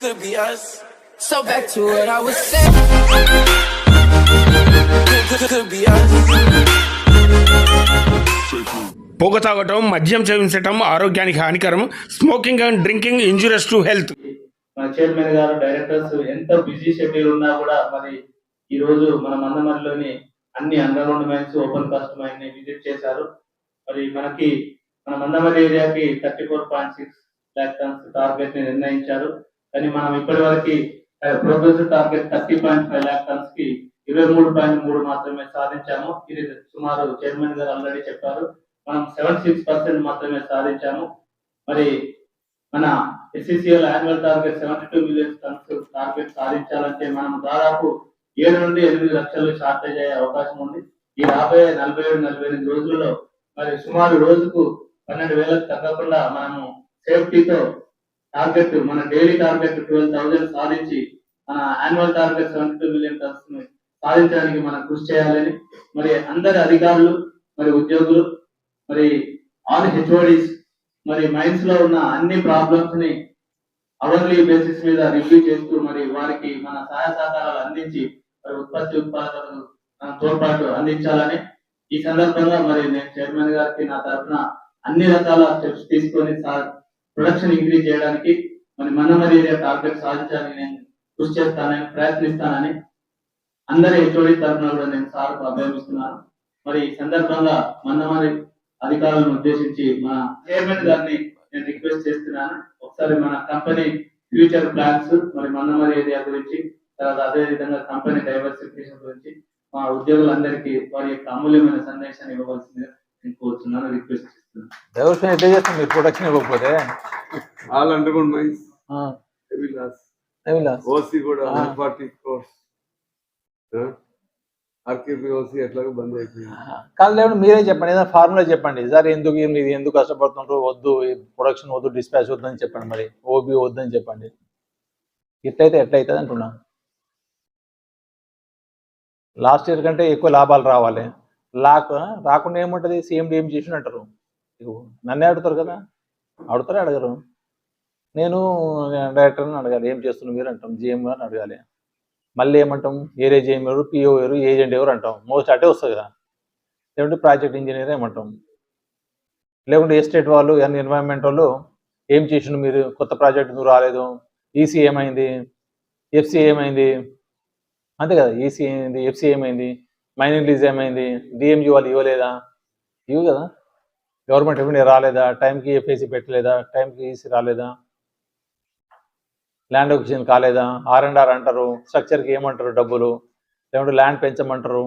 Could be us. So back to what I was saying. Could, be us. పొగ తాగటం మద్యం సేవించటం ఆరోగ్యానికి హానికరం smoking and drinking injurious to health మన చైర్మన్ గారు డైరెక్టర్స్ ఎంత బిజీ షెడ్యూల్ ఉన్నా కూడా మరి ఈ రోజు మన మందమరిలోని అన్ని అండర్గ్రౌండ్ మైన్స్ ఓపెన్ కాస్ట్ మైన్ని విజిట్ చేశారు మరి మనకి మన మందమరి ఏరియాకి thirty four point six lakh tons టార్గెట్ని నిర్ణయించారు కానీ మనం ఇప్పటి వరకు progress target thirty point five lakh టన్స్కి ఇరవై మూడు పాయింట్ మూడు మాత్రమే సాధించాము. ఇది సుమారు చైర్మన్ గారు ఆల్రెడీ చెప్పారు. మనం సెవెన్ సిక్స్ పర్సెంట్ మాత్రమే సాధించాము. మరి మన SCCL annual target seventy two million tons target సాధించాలంటే మనం దాదాపు ఏడు నుండి ఎనిమిది లక్షలు షార్టేజ్ అయ్యే అవకాశం ఉంది. ఈ రాబోయే నలభై ఏడు నలభై ఎనిమిది రోజుల్లో మరి సుమారు రోజుకు పన్నెండు వేలకు తగ్గకుండా మనము సేఫ్టీతో టార్గెట్ మన డైలీ టార్గెట్ ట్వెల్వ్ థౌసండ్ సాధించి మన annual target seventy two million టన్స్ని సాధించడానికి మనం కృషి చేయాలని మరి అందరి అధికారులు మరి ఉద్యోగులు మరి ఆల్ హెచ్ఓడిస్ మరి మైన్స్లో ఉన్న అన్ని ప్రాబ్లమ్స్ని అవర్లీ బేసిస్ మీద రివ్యూ చేస్తూ మరి వారికి మన సహాయ సహకారాలు అందించి మరి ఉత్పత్తి ఉత్పాదకతను మన తోడ్పాటు అందించాలని ఈ సందర్భంగా మరి నేను చైర్మన్ గారికి నా తరఫున అన్ని రకాల స్టెప్స్ తీసుకొని ప్రొడక్షన్ ఇంక్రీజ్ చేయడానికి మరి మన మరి టార్గెట్ సాధించడానికి నేను కృషి చేస్తానని ప్రయత్నిస్తానని అందరి హెచ్ఓడి తరఫున కూడా నేను సార్ అభ్యర్థిస్తున్నాను మరి ఈ సందర్భంగా మన్నమారి అధికారులను ఉద్దేశించి మన చైర్మన్ గారిని నేను రిక్వెస్ట్ చేస్తున్నాను. ఒకసారి మన కంపెనీ ఫ్యూచర్ ప్లాన్స్ మరి మన్నమారి ఏరియా గురించి తర్వాత అదేవిధంగా కంపెనీ డైవర్సిఫికేషన్ గురించి మా ఉద్యోగులందరికీ వారి యొక్క అమూల్యమైన సందేశాన్ని ఇవ్వవలసిందిగా నేను కోరుతున్నాను రిక్వెస్ట్ చేస్తున్నాను. డైవర్షన్ ఎట్లా చేస్తాం? మీరు ప్రొటెక్షన్ ఇవ్వకపోతే. All mines. హెవీ లాస్ ఏమి లాస్? ఓసీ కూడా. One forty crores RKP OC ఎట్లాగో బంద్ అయిపోయింది. కాదు లేకుండా మీరే చెప్పండి. ఏదైనా ఫార్ములా చెప్పండి. సార్ ఎందుకు మీరు ఎందుకు కష్టపడుతుంటారు వద్దు ప్రొడక్షన్ వద్దు డిస్పాచ్ వద్దని చెప్పండి మరి. ఓబీ వద్దని చెప్పండి. ఇట్లయితే ఎట్లయితుంది అంటున్నా? లాస్ట్ ఇయర్ కంటే ఎక్కువ లాభాలు రావాలి. లాక్ రాకుండా ఏముంటుంది? సీఎండి ఏం చేసి అంటారు. ఇగో నన్నే అడుగుతారు కదా? అడుగుతారా అడగరు? నేను డైరెక్టర్ని అడగాలి. ఏం చేస్తున్నారు మీరు అంటాం. జిఎం అని అడగాలి. మళ్ళీ ఏమంటాం? ఏరియా జిఎం ఎవరు? పిఓ ఎవరు? ఏజెంట్ ఎవరు అంటాం. మోస్ట్ అటే వస్తుంది కదా? లేకుంటే ప్రాజెక్ట్ ఇంజనీర్ ఏమంటాం? లేకుంటే ఎస్టేట్ వాళ్ళు ఎన్విరాన్మెంట్ వాళ్ళు ఏం చేసిండు మీరు? కొత్త ప్రాజెక్ట్ నువ్వు రాలేదు? ఈసీ ఏమైంది? ఎఫ్సి ఏమైంది? అంతే కదా? ఈసీ ఏమైంది? ఎఫ్సి ఏమైంది? మైనింగ్ లీజ్ ఏమైంది? డిఎంజీ వాళ్ళు ఇవ్వలేదా? ఇవ్వు కదా? గవర్నమెంట్ రెవెన్యూ రాలేదా? టైంకి ఎఫ్ఐసి పెట్టలేదా? టైంకి ఈసీ రాలేదా? ల్యాండ్ ఒకేషన్ కాలేదా? ఆర్ అండ్ ఆర్ అంటారు. స్ట్రక్చర్కి ఏమంటారు డబ్బులు? లేకుంటే ల్యాండ్ పెంచమంటారు?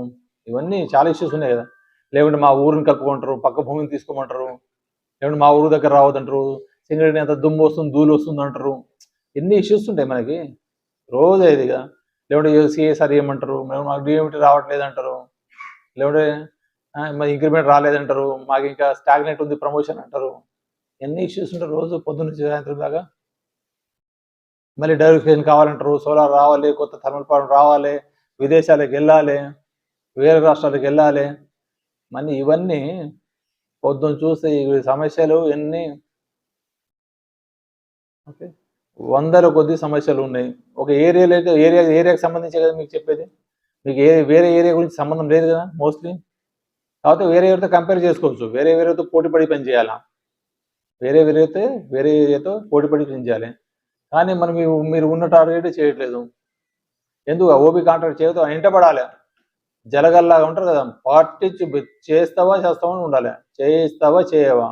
ఇవన్నీ చాలా ఇష్యూస్ ఉన్నాయి కదా. లేకుంటే మా ఊరిని కలుపుకుంటారు పక్క భూమిని తీసుకోమంటారు. లేకుంటే మా ఊరు దగ్గర రావద్దంటారు. సింగరేణి అంత దుమ్ము వస్తుంది ధూళి వస్తుంది అంటారు. ఎన్ని ఇష్యూస్ ఉంటాయి మనకి. రోజు ఇదిగా లేకుంటే సిఎస్ఆర్ ఏమంటారు? మేము మాకు డిఎమిటీ రావట్లేదు అంటారు. లేకుంటే మరి ఇంక్రిమెంట్ రాలేదంటారు మాకు ఇంకా స్టాగ్నెట్ ఉంది ప్రమోషన్ అంటారు. ఎన్ని ఇష్యూస్ ఉంటారు రోజు పొద్దున్న నుంచి సాయంత్రం దాకా. మళ్ళీ డైవర్ఫికేషన్ కావాలంటారు సోలార్ రావాలి కొత్త థర్మల్ పవర్ రావాలి విదేశాలకు వెళ్ళాలి వేరే రాష్ట్రాలకు వెళ్ళాలి. మళ్ళీ ఇవన్నీ పొద్దున్న చూస్తే ఈ సమస్యలు ఎన్ని. ఓకే. వందల కొద్ది సమస్యలు ఉన్నాయి. ఒక ఏరియాలో ఏరియా ఏరియాకి సంబంధించే కదా మీకు చెప్పేది? మీకు ఏ వేరే ఏరియా గురించి సంబంధం లేదు కదా మోస్ట్లీ కాకపోతే వేరే ఏరియాతో కంపేర్ చేసుకోవచ్చు. వేరే ఏరియాతో పోటీ పడి పని చేయాలా? వేరే వేరేతో వేరే ఏరియాతో పోటీ పడి పని చేయాలి. కానీ మనం మీరు ఉన్న టార్గెట్ చేయట్లేదు. ఎందుకు? ఓపీ కాంట్రాక్ట్ చేయతో ఇంటపడాలి జలగల్లాగా ఉంటారు కదా. పార్టీ చేస్తావా చేస్తావా అని ఉండాలి. చేయిస్తావా చేయవా?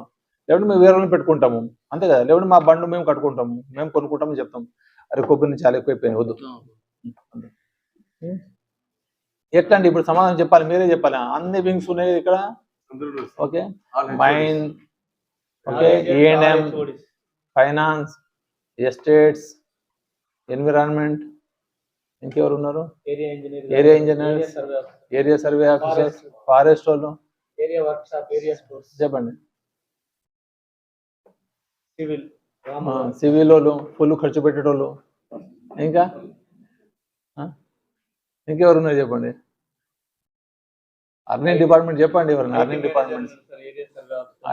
లేకుంటే మేము వేరే వాళ్ళని పెట్టుకుంటాము. అంతే కదా. లేకుంటే మా బండ్లు మేము కట్టుకుంటాము. మేము కొనుక్కుంటామని చెప్తాం అరే కొబ్బరి నుంచి చాలా ఎక్కువైపోయింది వద్దు. ఎట్లా అండి ఇప్పుడు సమాధానం చెప్పాలి మీరే చెప్పాలి. అన్ని వింగ్స్ ఉన్నాయి ఇక్కడ? Okay. Mine okay. ANM finance estates environment ఇంకెవరు ఉన్నారు? Area engineer area engineers area survey officers. Forest వాళ్ళు. Area workshop area stores చెప్పండి. సివిల్. సివిల్ వాళ్ళు ఫుల్ ఖర్చు పెట్టేటోళ్ళు. ఇంకా? ఇంకెవరు ఉన్నారు చెప్పండి. అర్నింగ్ డిపార్ట్మెంట్ చెప్పండి ఎవరు earning department.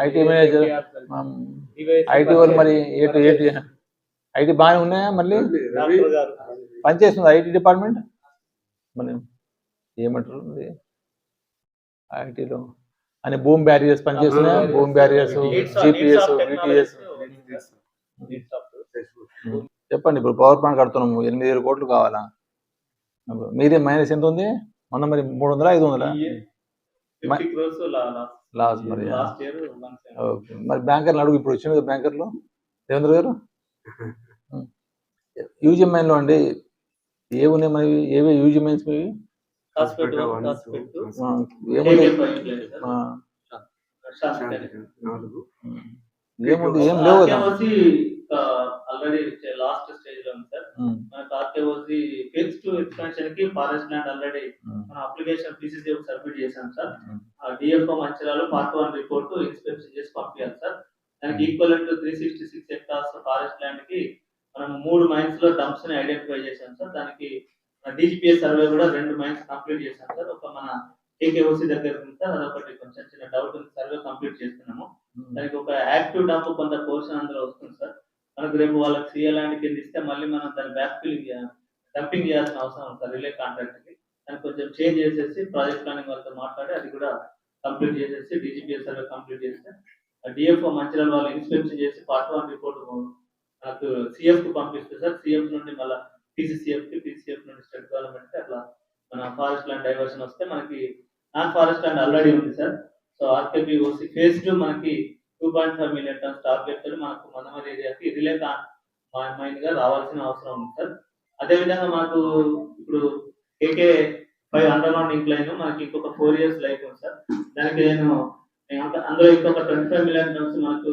IT manager IT వాళ్ళు మరి ఏటు ఏటి ఐటీ బాగానే ఉన్నాయా మళ్ళీ? రవి పనిచేస్తుంది ఐటీ డిపార్ట్మెంట్? మన ఏమంటారు ఐటీలో. అని భూమి బ్యారియర్స్ పనిచేస్తున్నాయా? భూమి బ్యారియర్స్ జీపీఎస్ విటిఎస్ చెప్పండి ఇప్పుడు పవర్ ప్లాంట్ కడుతున్నాము. ఎనిమిది వేల కోట్లు కావాలా? మీదే మైనస్ ఎంత ఉంది? మొన్న మరి మూడు వందల ఐదు వందల? లాస్ మరి లాస్ట్ ఇయర్ ఓకే. మరి బ్యాంకర్లు అడుగు ఇప్పుడు వచ్చింది కదా బ్యాంకర్లు. దేవేంద్ర గారు? యూజీ మైన్లో అండి ఏ ఉన్నాయి మరి? ఏవి యూజీ మైన్స్ మీవి ఏముంది? ఏం లేవు కదా. ఆల్రెడీ లాస్ట్ స్టేజ్లో ఉంది సార్. మనకు ఆర్కేఓసి ఫేజ్ టూ ఎక్స్పాన్షన్కి ఫారెస్ట్ ల్యాండ్ ఆల్రెడీ మన అప్లికేషన్ పీసీసీ సబ్మిట్ చేశాం సార్. డిఎఫ్ఓ మంచిర్యాలలో పార్ట్ వన్ రిపోర్ట్ ఇన్స్పెక్షన్ చేసి పంపించాలి సార్. దానికి equal to three sixty six hectares forest ల్యాండ్కి మనం మూడు మైన్స్లో డంప్స్ని ఐడెంటిఫై చేశాం సార్. దానికి డిజిపిఎస్ సర్వే కూడా రెండు మైన్స్ కంప్లీట్ చేశాం సార్. ఒక మన కేకేఓసి దగ్గర ఉంది సార్. అదొకటి కొంచెం చిన్న డౌట్ ఉంది. సర్వే కంప్లీట్ చేస్తున్నాము. దానికి ఒక యాక్టివ్ డంప్ కొంత పోర్షన్ అందులో వస్తుంది సార్. మనకు రేపు వాళ్ళకి సీఏ కింద ఇస్తే మళ్ళీ మనం దాన్ని బ్యాక్ ఫిల్ డంపింగ్ చేయాల్సిన అవసరం ఉంది సార్ రిలే కాంట్రాక్ట్కి. దాన్ని కొంచెం చేంజ్ చేసేసి ప్రాజెక్ట్ ప్లానింగ్ వాళ్ళతో మాట్లాడి అది కూడా కంప్లీట్ చేసేసి డీజీపీఎస్ సర్వే కంప్లీట్ చేస్తే డిఎఫ్ఓ మంచిర్యాల వాళ్ళు ఇన్స్పెక్షన్ చేసి పార్ట్ వన్ రిపోర్ట్ నాకు సిఎఫ్కు పంపిస్తే సార్ సిఎఫ్ నుండి మళ్ళీ పీసీసీఎఫ్కి పీసీఎఫ్ నుండి స్టేట్ గవర్నమెంట్కి అట్లా మన ఫారెస్ట్ ల్యాండ్ డైవర్షన్ వస్తే మనకి నాన్ ఫారెస్ట్ ల్యాండ్ ఆల్రెడీ ఉంది sir. So RKP OC phase two మనకి two point five million tons target చెప్తాడు మనకు మందమరి ఏరియాకి రిలే మైన్గా రావాల్సిన అవసరం ఉంది సార్ అదే విధంగా ఇప్పుడు KK five underground incline మనకి ఇంకొక ఫోర్ ఇయర్స్ లైఫ్ ఉంది సార్ దానికి నేను అందులో ఇంకొక ట్వంటీ ఫైవ్ మిలియన్ టన్స్ మనకు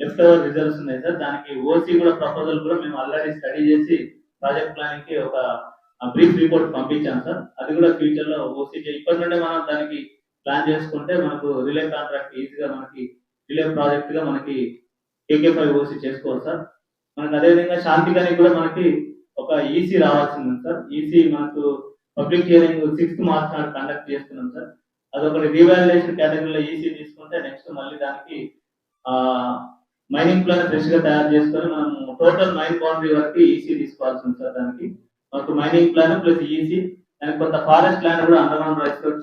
లెఫ్ట్ ఓవర్ రిజర్వ్స్ ఉన్నాయి సార్ దానికి ఓసీ కూడా ప్రపోజల్ కూడా మేము ఆల్రెడీ స్టడీ చేసి ప్రాజెక్ట్ ప్లానింగ్కి ఒక బ్రీఫ్ రిపోర్ట్ పంపించాం సార్ అది కూడా ఫ్యూచర్లో ఓసీ ఇప్పటి నుండే మనం దానికి ప్లాన్ చేసుకుంటే మనకు రిలే కాంట్రాక్ట్ ఈజీగా మనకి రిలే ప్రాజెక్ట్గా మనకి కేకే ఫైవ్ ఓసి చేసుకోవాలి సార్ మనకి అదేవిధంగా కానీ కూడా మనకి ఒక ఈసీ రావాల్సింది సార్ ఈసీ మనకు పబ్లిక్ హియరింగ్ సిక్స్త్ మార్చ్ నాడు కండక్ట్ చేస్తున్నాం సార్ అదొకటి రీవాల్యుయేషన్ కేటగిరీలో ఈసీ తీసుకుంటే నెక్స్ట్ మళ్ళీ దానికి ఆ మైనింగ్ ప్లాన్ ఫ్రెష్గా తయారు చేసుకొని మనం టోటల్ మైన్ బౌండరీ వరకు ఈసీ తీసుకోవాల్సి ఉంది సార్ దానికి. మనకు మైనింగ్ ప్లాన్ ప్లస్ ఈసీ దానికి కొంత ఫారెస్ట్ ల్యాండ్ కూడా అండర్ గ్రౌండ్ రైస్ కూడా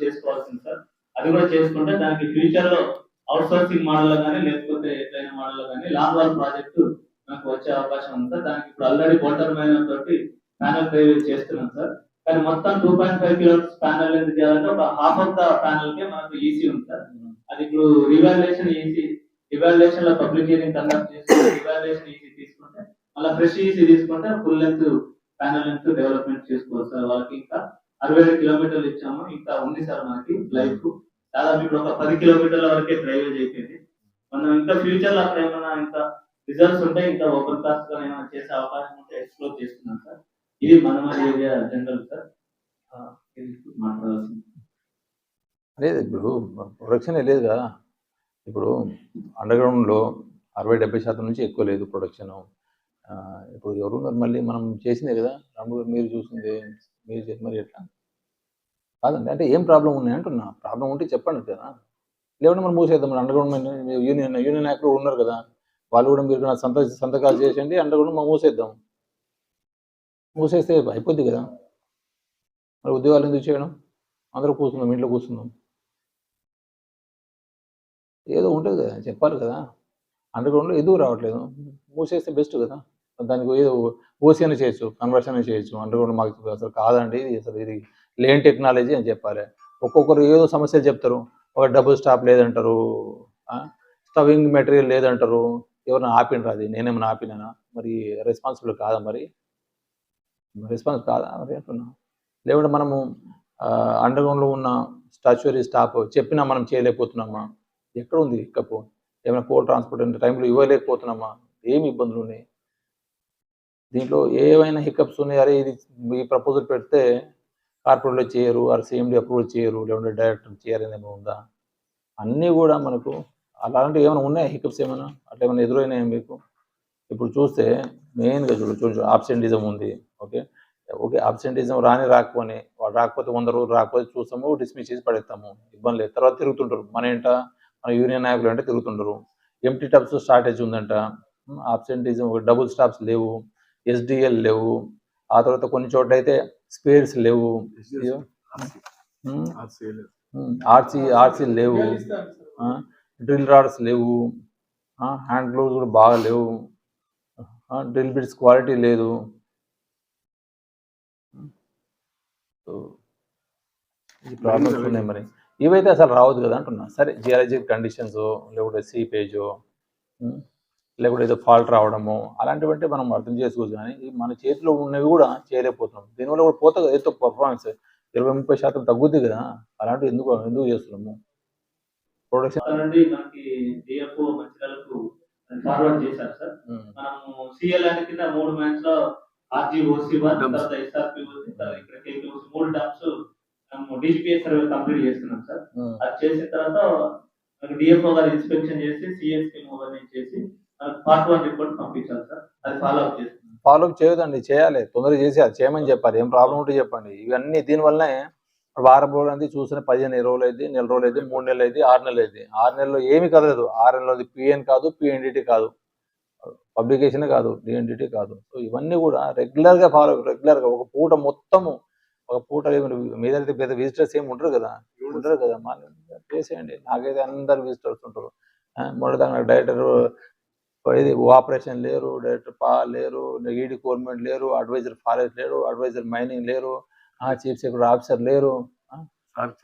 సార్ అది కూడా చేసుకుంటే దానికి ఫ్యూచర్లో అవుట్ సోర్సింగ్ మోడల్లో కానీ లేకపోతే ఎట్లైన మోడల్లో కానీ లాంగ్ వాల్ ప్రాజెక్టు మనకు వచ్చే అవకాశం ఉంది సార్. దానికి ఇప్పుడు ఆల్రెడీ బోటర్ మైనర్ తోటి ప్యానల్ ప్రైవేట్ చేస్తున్నాం సార్. కానీ మొత్తం two point five kilometres panel ఎందుకు చేయాలంటే ఒక హాఫ్ ఆఫ్ ద ప్యానల్ కే మనకు ఈసీ ఉంది సార్. అది ఇప్పుడు రివాల్యుయేషన్ ఈసీ రివాల్యుయేషన్లో పబ్లిక్ హియరింగ్ కండక్ట్ చేసి రివాల్యుయేషన్ ఈసీ తీసుకుంటే మళ్ళీ ఫ్రెష్ ఈసీ తీసుకుంటే full length panel length development చేసుకోవచ్చు సార్ వాళ్ళకి ఇంకా. అరవై ఐదు కిలోమీటర్లు ఇచ్చాము. ఇంకా ఉంది సార్ మనకి లైఫ్ దాదాపు ఇప్పుడు ఒక పది కిలోమీటర్ల వరకే డ్రైవేజ్ అయిపోయింది మనం ఇంకా ఫ్యూచర్లో అక్కడ ఏమైనా ఇంకా రిజల్ట్స్ ఉంటే ఇంకా ఓపెన్ కాస్ట్గా ఏమైనా చేసే అవకాశం ఉంటే ఎక్స్ప్లోర్ చేస్తున్నాం సార్. ఇది మన ఏరియా జనరల్ సార్. మాట్లాడాల్సింది. లేదు ఇప్పుడు ప్రొడక్షన్ లేదు కదా ఇప్పుడు అండర్ గ్రౌండ్లో అరవై డెబ్బై శాతం నుంచి ఎక్కువ లేదు ప్రొడక్షన్ ఇప్పుడు ఎవరు మళ్ళీ? మనం చేసిందే కదా. రాము గారు మీరు చూసింది. మీరు చేసి మరి ఎట్లా? కాదండి అంటే ఏం ప్రాబ్లం ఉన్నాయి అంటున్నా. ప్రాబ్లం ఉంటే చెప్పండి కదా. లేకుంటే మనం మూసేద్దాం. మన అండర్గ్రౌండ్ యూనియన్ యూనియన్ యాక్ట్ ఉన్నారు కదా. వాళ్ళు కూడా మీరు సంత సంతకాలు చేసేయండి అండర్గ్రౌండ్ మనం మూసేద్దాం. మూసేస్తే అయిపోద్ది కదా. మరి ఉద్యోగాలు ఎందుకు చేయడం? అందరూ కూర్చుందాం ఇంట్లో కూర్చుందాం. ఏదో ఉంటుంది కదా చెప్పాలి కదా. అండర్ గ్రౌండ్లో ఎందుకు రావట్లేదు? మూసేస్తే బెస్ట్ కదా. దానికి ఏదో ఓసీ అని చేయొచ్చు కన్వర్షన్ చేయొచ్చు. అండర్గ్రౌండ్ మాకు అసలు కాదండి. ఇది అసలు ఇది లేని టెక్నాలజీ అని చెప్పాలి. ఒక్కొక్కరు ఏదో సమస్యలు చెప్తారు. ఒక డబుల్ స్టాప్ లేదంటారు. స్టవింగ్ మెటీరియల్ లేదంటారు. ఎవరిని ఆపినరా అది? నేనేమైనా ఆపినానా? మరి రెస్పాన్సిబుల్ కాదా మరి? రెస్పాన్స్ కాదా మరి అంటున్నా. లేకుంటే మనము అండర్గ్రౌండ్లో ఉన్న స్టాచ్యురీ స్టాప్ చెప్పినా మనం చేయలేకపోతున్నామా? ఎక్కడ ఉంది కప్పు ఏమైనా కోల్ ట్రాన్స్పోర్ట్ అంటే టైంలో ఇవ్వలేకపోతున్నామా? ఏమి ఇబ్బందులు ఉన్నాయి? దీంట్లో ఏవైనా హికప్స్ ఉన్నాయి? అరే ఇది ఈ ప్రపోజల్ పెడితే కార్పొరేట్లో చేయరు వారు సీఎండీ అప్రూవల్ చేయరు లేకుంటే డైరెక్టర్ చేయరు అనేది ఉందా? అన్నీ కూడా మనకు అలాంటివి ఏమైనా ఉన్నాయా హికప్స్ ఏమైనా? అట్లా ఏమైనా ఎదురైనాయా మీకు? ఇప్పుడు చూస్తే మెయిన్గా చూడు చూడు ఆబ్సెంటిజం ఉంది ఓకే ఓకే ఆబ్సెంటిజం రాని రాకపోని వాడు రాకపోతే వంద రోజులు రాకపోతే చూస్తాము డిస్మిస్ చేసి పడేస్తాము ఇబ్బంది లేదు. తర్వాత తిరుగుతుంటారు. మన ఏంట? మన యూనియన్ నాయకులు అంటే తిరుగుతుంటారు. ఎంటీ టబ్స్ షార్టేజ్ ఉందంట. ఆబ్సెంటిజం డబుల్ స్టాప్స్ లేవు ఎస్డిఎల్ లేవు ఆ తర్వాత కొన్ని చోట్ల అయితే స్పేర్స్ లేవు. ఆర్సీ ఆర్సీ లేవు. డ్రిల్ రాడ్స్ లేవు. హ్యాండ్ గ్లోవ్స్ కూడా బాగా లేవు. డ్రిల్ బిట్స్ క్వాలిటీ లేదు. సో ఈ ప్రాబ్లమ్స్ ఉన్నాయి మరి. ఇవైతే అసలు రావద్దు కదా అంటున్నా. సరే జియాలజిక్ కండిషన్స్ లేకుంటే సీపేజో లేకుంటే ఏదో ఫాల్ట్ రావడము అలాంటివంటే మనం అర్థం చేసుకోవచ్చు కానీ మన చేతిలో ఉన్నవి కూడా చేయలేకపోతున్నాం. దీనివల్ల కూడా పోతుంది ఏదో పర్ఫార్మెన్స్ ఇరవై ముప్పై శాతం తగ్గుద్ది కదా అలాంటివి ఎందుకు ఎందుకు చేస్తున్నాము? ప్రొడక్షన్ నుండి మనకి డిఎఫ్ఓ మంచిర్యాలకు ఫార్వర్డ్ చేశారు సార్. మనము సిఎల్ అని కింద మూడు మ్యాచ్లో ఆర్జీఓసి వన్ Dumps. తర్వాత ఎస్ఆర్పిఓసి తర్వాత ఇక్కడ కేపీఓసి మూడు డమ్స్ మనము డిజిపిఎస్ సర్వే కంప్లీట్ చేస్తున్నాం సార్. అది చేసిన తర్వాత డిఎఫ్ఓ గారు ఇన్స్పెక్షన్ చేసి సిఎస్కి మూవ్ చేసి పార్ట్ వన్ రిపోర్ట్ సార్. అది ఫాలో అప్ ఫాలో చేయదండి చేయాలి. తొందరగా చేసి అది చేయమని చెప్పాలి. ఏం ప్రాబ్లం ఉంటే చెప్పండి. ఇవన్నీ దీనివల్లనే వారం రోజులు అంది చూసిన పదిహేను ఇరవై రోజులు అయింది నెల రోజులు అయింది మూడు నెలలు అయింది ఆరు నెలలు అయింది. ఆరు నెలల్లో ఏమీ కదలేదు. ఆరు నెలలు పిఎన్ కాదు పిఎన్డిటి కాదు. పబ్లికేషన్ కాదు డిఎన్డిటి కాదు. సో ఇవన్నీ కూడా రెగ్యులర్గా ఫాలో రెగ్యులర్గా ఒక పూట మొత్తము ఒక పూట మీద పెద్ద విజిటర్స్ ఏమి ఉంటారు కదా. ఉంటారు కదా. మా చేసేయండి. నాకైతే అందరు విజిటర్స్ ఉంటారు. మొదటి నాకు డైరెక్టర్ ఇది ఆపరేషన్ లేరు డైరెక్టర్ పా లేరు ఈడీ గవర్నమెంట్ లేరు అడ్వైజర్ ఫారెస్ట్ లేరు అడ్వైజర్ మైనింగ్ లేరు ఆ చీఫ్ సెక్రటరీ ఆఫీసర్ లేరు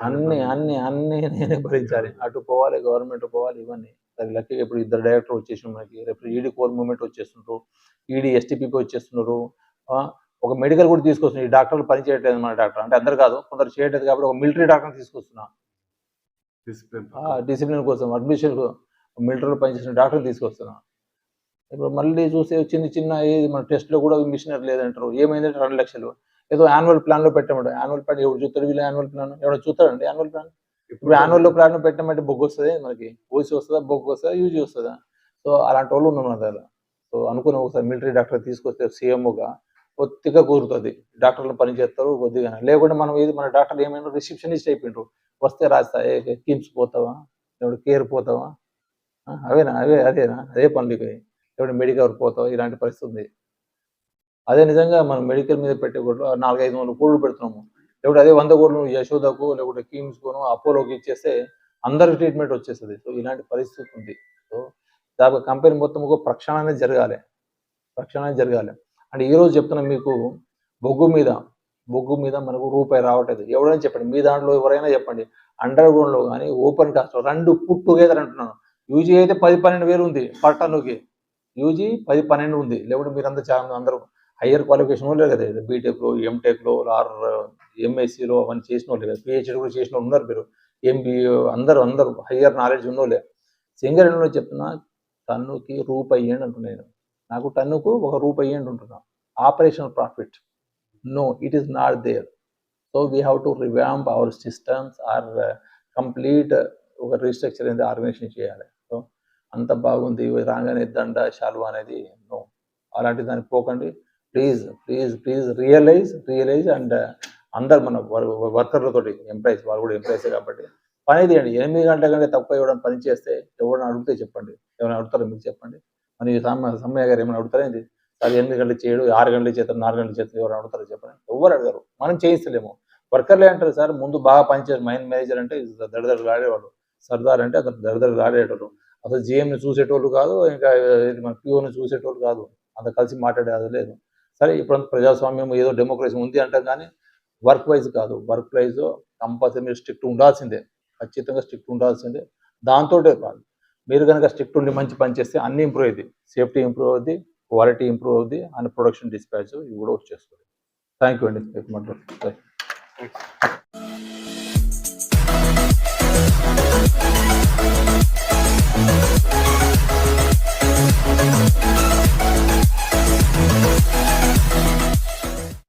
అన్ని అన్ని అన్ని నేనే భరించాలి. అటు పోవాలి గవర్నమెంట్ పోవాలి ఇవన్నీ. సరే లక్కీగా ఇప్పుడు ఇద్దరు డైరెక్టర్ వచ్చేసి మనకి. రేపు ఈడీ కోర్ మూమెంట్ వచ్చేస్తుంటారు ఈడీ ఎస్టీపీకి వచ్చేస్తున్నారు ఒక మెడికల్ కూడా తీసుకొస్తున్నారు. ఈ డాక్టర్లు పని చేయట్లేదు మన డాక్టర్. అంటే అందరు కాదు కొందరు చేయట్లేదు కాబట్టి ఒక మిలిటరీ డాక్టర్ తీసుకొస్తున్నా. డిసిప్లిన్ కోసం అడ్మిషన్ మిలిటరీలో పనిచేసిన డాక్టర్ తీసుకొస్తున్నా. ఇప్పుడు మళ్ళీ చూస్తే చిన్న చిన్న ఏది మన టెస్ట్లో కూడా మిషనరీ లేదంటారు. ఏమైందంటే రెండు లక్షలు. ఏదో యాన్యువల్ ప్లాన్లో పెట్టమంటారు యాన్యువల్ ప్లాన్ ఎవరు చూస్తారు వీళ్ళు యాన్యువల్ ప్లాన్? ఎవరు చూస్తారండి యాన్యువల్ ప్లాన్? ఇప్పుడు యాన్యువల్ ప్లాన్ పెట్టమంటే బొగ్గు వస్తుంది మనకి. ఓసీ వస్తుందా బొగ్గు వస్తుందా యూజీ వస్తుందా? సో అలాంటి వాళ్ళు ఉన్నారు మన దగ్గర సో అనుకుని ఒకసారి మిలిటరీ డాక్టర్ తీసుకొస్తే సీఎంఓగా కొద్దిగా కుదురుతుంది. డాక్టర్లు పని చేస్తారు కొద్దిగా లేకుంటే మనం ఏది మన డాక్టర్లు ఏమైనా రిసెప్షనిస్ట్ అయిపోయిండ్రు. వస్తే రాస్తా ఏ కిమ్స్ పోతావా? లేకుంటే కేర్ పోతావా? అవేనా? అవే అదేనా? అదే పనులకి ఎవరి మెడికల్ పోతావు? ఇలాంటి పరిస్థితి ఉంది. అదే నిజంగా మనం మెడికల్ మీద పెట్టే కోట్లు నాలుగైదు వందల కోట్లు పెడుతున్నాము. లేకుంటే అదే వంద కోట్లు యశోదకు లేకుంటే కిమ్స్కును అపోలోకి ఇచ్చేస్తే అందరికి ట్రీట్మెంట్ వచ్చేస్తుంది. సో ఇలాంటి పరిస్థితి ఉంది. సో దాని కంపెనీ మొత్తం ఒక ప్రక్షాళన అనేది జరగాలి. ప్రక్షాళన అనేది జరగాలి. అంటే ఈ రోజు చెప్తున్నా మీకు బొగ్గు మీద బొగ్గు మీద మనకు రూపాయి రావట్లేదు. ఎవరైనా చెప్పండి. మీ దాంట్లో ఎవరైనా చెప్పండి. అండర్ గ్రౌండ్లో కానీ ఓపెన్ కాస్ట్ రెండు పుట్ టుగెదర్ అంటున్నాను. యూజీ అయితే పది పన్నెండు వేలు ఉంది పర్ టన్నుకి యూజీ పది పన్నెండు ఉంది. లేకుంటే మీరంతా చాలా అందరూ హయ్యర్ క్వాలిఫికేషన్ వాళ్ళు కదా. బీటెక్లో ఎంటెక్లో ఆర్ ఎంఎస్సీలో అవన్నీ చేసిన వాళ్ళు కదా. పిహెచ్డీ కూడా చేసిన వాళ్ళు ఉన్నారు మీరు. ఎంబీఏ అందరూ అందరూ హయ్యర్ నాలెడ్జ్ ఉన్నోళ్ళే సింగర్ ఎన్నో చెప్తున్నా టన్నుకి రూపాయి ఏండి అంటున్నాను నాకు టన్నుకు ఒక రూపాయి ఏండి ఉంటున్నా operational profit no it is not there so we have to revamp our systems or complete ఒక రీస్ట్రక్చర్ అనేది ఆర్గనైజేషన్ చేయాలి. అంత బాగుంది రాగానే దండ శాలువా అనేది నో. అలాంటి దానికి పోకండి. Please please please realise realise and అందరు మన వర్కర్లతోటి ఎంప్లాయీస్ వాళ్ళు కూడా ఎంప్లాయీస్ కాబట్టి పని తీయండి. ఎనిమిది గంటల కంటే తక్కువ ఇవ్వడం పని చేస్తే ఎవరైనా అడిగితే చెప్పండి. ఎవరైనా అడుగుతారో మీకు చెప్పండి. మరి సమ్మ సమ్మయ్య గారు ఏమైనా అడుగుతారా ఏంది అది ఎనిమిది గంటలు చేయడు ఆరు గంటలు చేస్తారు నాలుగు గంటలు చేస్తారు ఎవరు అడుగుతారో చెప్పండి. ఎవరు అడగరు. మనం చేయిస్తలేము. వర్కర్లే అంటారు సార్ ముందు బాగా పనిచేయారు మైన్ మేనేజర్ అంటే దడదడలు ఆడేవాళ్ళు. సర్దార్ అంటే అతను దడదడలు ఆడేటోళ్ళు అసలు జిఎంని చూసేటోళ్ళు కాదు ఇంకా మన పిఓని చూసేటోళ్ళు కాదు. అంత కలిసి మాట్లాడే అది లేదు. సరే ఇప్పుడు ప్రజాస్వామ్యం ఏదో డెమోక్రసీ ఉంది అంటాం కానీ వర్క్ వైజ్ కాదు. వర్క్ వైజ్ కంపల్సరీ మీరు స్ట్రిక్ట్ ఉండాల్సిందే. ఖచ్చితంగా స్ట్రిక్ట్ ఉండాల్సిందే. దాంతో కాదు. మీరు కనుక స్ట్రిక్ట్ ఉండి మంచి పని చేస్తే అన్ని ఇంప్రూవ్ అయింది సేఫ్టీ ఇంప్రూవ్ అవుద్ది క్వాలిటీ ఇంప్రూవ్ అవుద్ది అండ్ ప్రొడక్షన్ డిస్పాచ్ ఇవి కూడా వచ్చేస్తుంది థ్యాంక్ యూ అండి. మీకు